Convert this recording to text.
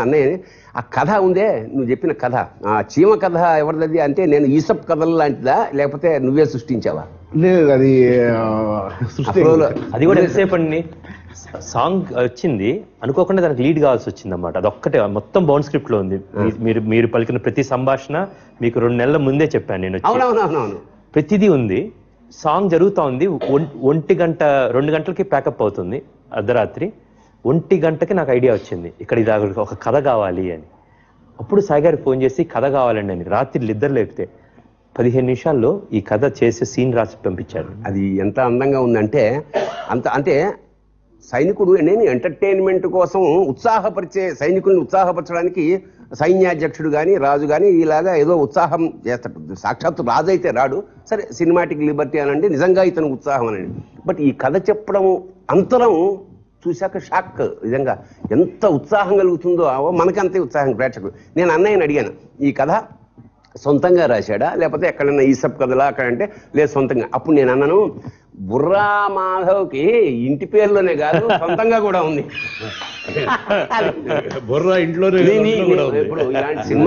అన్నయ్య ఆ కథ ఉందే నువ్వు చెప్పిన కథ. ఆ చీమ కథ ఎవరిది అంటే నేను ఈసప్ కథలు లాంటిదా? లేకపోతే నువ్వే సృష్టించావా? లేదు అది సృష్టి అది కూడా ఎంతసేపు అండి? సాంగ్ వచ్చింది అనుకోకుండా దానికి లీడ్ కావాల్సి వచ్చింది అనమాట అదొక్కటే మొత్తం బౌండ్ స్క్రిప్ట్లో ఉంది మీరు మీరు పలికిన ప్రతి సంభాషణ మీకు రెండు నెలల ముందే చెప్పాను నేను ప్రతిదీ ఉంది. సాంగ్ జరుగుతా ఉంది. ఒం- ఒంటి గంట రెండు గంటలకి ప్యాకప్ అవుతుంది అర్ధరాత్రి. ఒంటి గంటకి నాకు ఐడియా వచ్చింది. ఇక్కడ ఇది ఒక కథ కావాలి అని. అప్పుడు సాయి గారికి ఫోన్ చేసి కథ కావాలండి అని. రాత్రి నిద్ర లేపితే పదిహేను నిమిషాల్లో ఈ కథ చేసే సీన్ రాసి పంపించాడు. అది ఎంత అందంగా ఉందంటే అంత అంటే సైనికుడు నేను ఎంటర్టైన్మెంట్ కోసం ఉత్సాహపరిచే సైనికుల్ని ఉత్సాహపరచడానికి సైన్యాధ్యక్షుడు కానీ రాజు కానీ ఇలాగా ఏదో ఉత్సాహం చేస్తాడు. సాక్షాత్తు రాజు అయితే రాడు. సరే సినిమాటిక్ లిబర్టీ అనండి నిజంగా ఇతను ఉత్సాహం అనండి బట్ ఈ కథ చెప్పడం అంతరం చూశాక షాక్. నిజంగా ఎంత ఉత్సాహం కలుగుతుందో ఆవో మనకంతే ఉత్సాహం ప్రేక్షకుడు నేను అన్నయ్యని అడిగాను ఈ కథ సొంతంగా రాశాడా? లేకపోతే ఎక్కడన్నా ఈసప్ కథలా? అక్కడంటే లేదు సొంతంగా. అప్పుడు నేను అన్నాను బుర్రా మాధవ్కి ఇంటి పేరులోనే కాదు సొంతంగా కూడా ఉంది. బుర్ర ఇంట్లోనే ఇప్పుడు ఇలాంటి సినిమా